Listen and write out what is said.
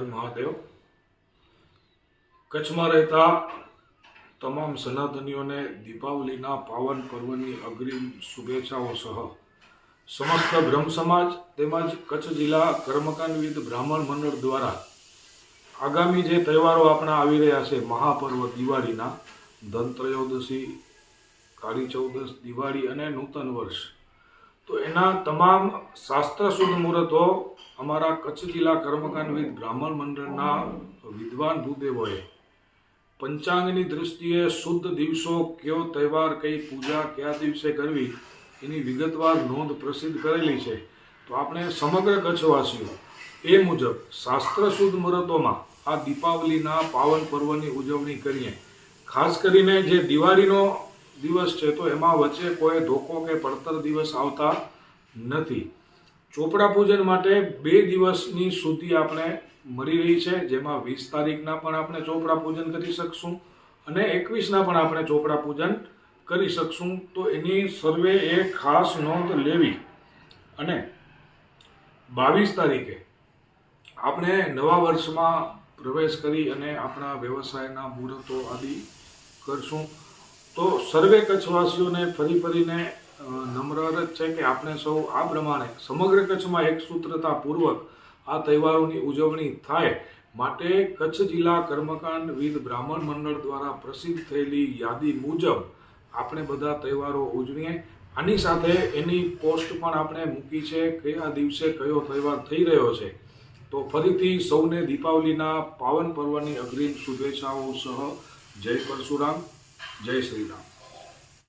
મહાદેવ કચ્છમાં રહેતા તમામ સનાતનીઓને દીપાવલીના પાવન પર્વની અગ્રિમ શુભેચ્છાઓ સહ સમસ્ત બ્રહ્મ સમાજ તેમજ કચ્છ જિલ્લા કર્મકાંડવિદ બ્રાહ્મણ મંડળ દ્વારા આગામી જે તહેવારો આપણા આવી રહ્યા છે, મહાપર્વ દિવાળીના, ધનત્રયોદશી, કાળી ચૌદશ, દિવાળી અને નૂતન વર્ષ તો એના તમામ શાસ્ત્ર શુદ્ધ મુહૂર્તો અમારા કચ્છ જિલ્લા કર્મકાંડવિદ બ્રાહ્મણ મંડળના વિદ્વાન ભૂદેવોએ. પંચાંગની દૃષ્ટિએ શુદ્ધ દિવસો કયો તહેવાર, કઈ પૂજા, કયા દિવસે કરવી, એની વિગતવાર નોંધ પ્રસિદ્ધ કરેલી છે. તો આપણે સમગ્ર કચ્છવાસીઓ, એ મુજબ શાસ્ત્ર શુદ્ધ મુહૂર્તોમાં આ દીપાવલીના પાવન પર્વની ઉજવણી કરીએ. ખાસ કરીને જે દિવાળીનો દિવસ છે તો એમાં વચ્ચે કોઈ ધોકો કે પડતર દિવસ આવતા નથી. ચોપડા પૂજન માટે બે દિવસની સુધી આપણે મળી રહી છે, જેમાં વીસ તારીખના પણ આપણે ચોપડા પૂજન કરી શકશું અને એકવીસના પણ આપણે ચોપડા પૂજન કરી શકશું. તો એની સર્વે એ ખાસ નોંધ લેવી. અને બાવીસ તારીખે આપણે નવા વર્ષમાં પ્રવેશ કરી અને આપણા વ્યવસાયના મુહૂર્તો આદિ કરશું. તો સર્વે કચ્છવાસીઓને ફરી ફરીને નમ્ર અરજ છે કે આપણે સૌ આ પ્રમાણે સમગ્ર કચ્છમાં એક સૂત્રતા પૂર્વક આ તહેવારોની ઉજવણી થાય માટે કચ્છ જિલ્લા કર્મકાંડ વિદ બ્રાહ્મણ મંડળ દ્વારા પ્રસિદ્ધ થયેલી યાદી મુજબ આપણે બધા તહેવારો ઉજવીએ. આની સાથે એની પોસ્ટ પણ આપણે મૂકી છે કયા દિવસે કયો તહેવાર થઈ રહ્યો છે. તો ફરીથી સૌને દીપાવલીના પાવન પર્વની અગ્રિમ શુભેચ્છાઓ સહ. જય પરશુરામ. જય શ્રી રામ.